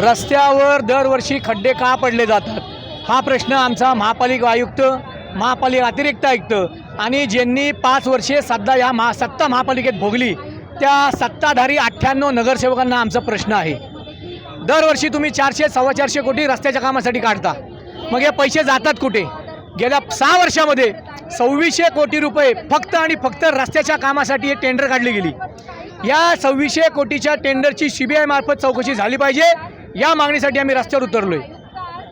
रस्त्यावर दरवर्षी खड्डे का पडले जातात? हा प्रश्न आमचा महापालिका आयुक्त महापालिका अतिरिक्त आयुक्त आणि ज्यांनी पाच वर्षे सध्या या महा सत्ता महापालिकेत भोगली त्या सत्ताधारी अठ्ठ्याण्णव नगरसेवकांना आमचा प्रश्न आहे. दरवर्षी तुम्ही चारशे सव्वा चारशे कोटी रस्त्याच्या कामासाठी काढता. मग हे पैसे जातात कुठे? गेल्या सहा वर्षामध्ये सव्वीसशे कोटी रुपये फक्त आणि फक्त रस्त्याच्या कामासाठी हे टेंडर काढली गेली. या सव्वीसशे कोटीच्या टेंडरची सी बी चौकशी झाली पाहिजे. या मागणीसाठी आम्ही रस्त्यावर उतरलो आहे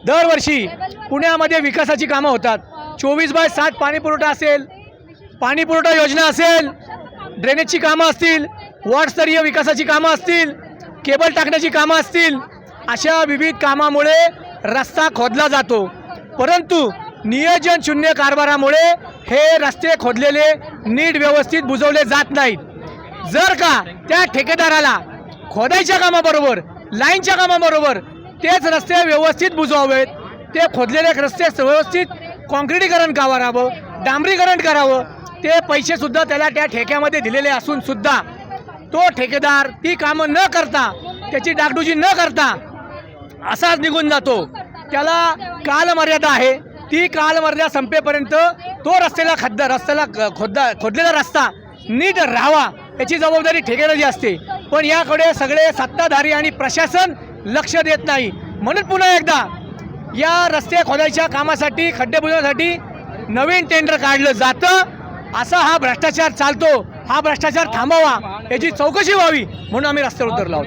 दरवर्षी पुण्यामध्ये विकासाची कामं होतात. चोवीस बाय सात पाणीपुरवठा असेल पाणीपुरवठा योजना असेल ड्रेनेजची कामं असतील वॉर्डस्तरीय विकासाची कामं असतील केबल टाकण्याची कामं असतील अशा विविध कामामुळे रस्ता खोदला जातो. परंतु नियोजन शून्य कारभारामुळे हे रस्ते खोदलेले नीट व्यवस्थित बुजवले जात नाहीत. जर का त्या ठेकेदाराला खोदायच्या कामाबरोबर लाईनच्या कामाबरोबर तेच रस्ते व्यवस्थित बुजवावेत ते खोदलेले रस्ते व्यवस्थित कॉन्क्रिटीकरण करावं डांबरीकरण करावं ते पैसेसुद्धा त्याला त्या ठेक्यामध्ये दिलेले असूनसुद्धा तो ठेकेदार ती कामं न करता त्याची डागडुजी न करता असाच निघून जातो. त्याला कालमर्यादा आहे. ती कालमर्यादा संपेपर्यंत तो रस्त्याला खद्दा रस्त्याला ख- खोददा खोदलेला रस्ता नीट राहावा. याची जबाबदारी ठेकेदाराची असते. पण याकडे सगळे सत्ताधारी आणि प्रशासन लक्ष देत नाही. म्हणून पुन्हा एकदा या रस्ते खोदायच्या कामासाठी खड्डे बुजवण्यासाठी नवीन टेंडर काढलं जातं. असा हा भ्रष्टाचार चालतो. हा भ्रष्टाचार थांबावा. याची चौकशी व्हावी म्हणून आम्ही रस्त्यावर उतरलो आहोत.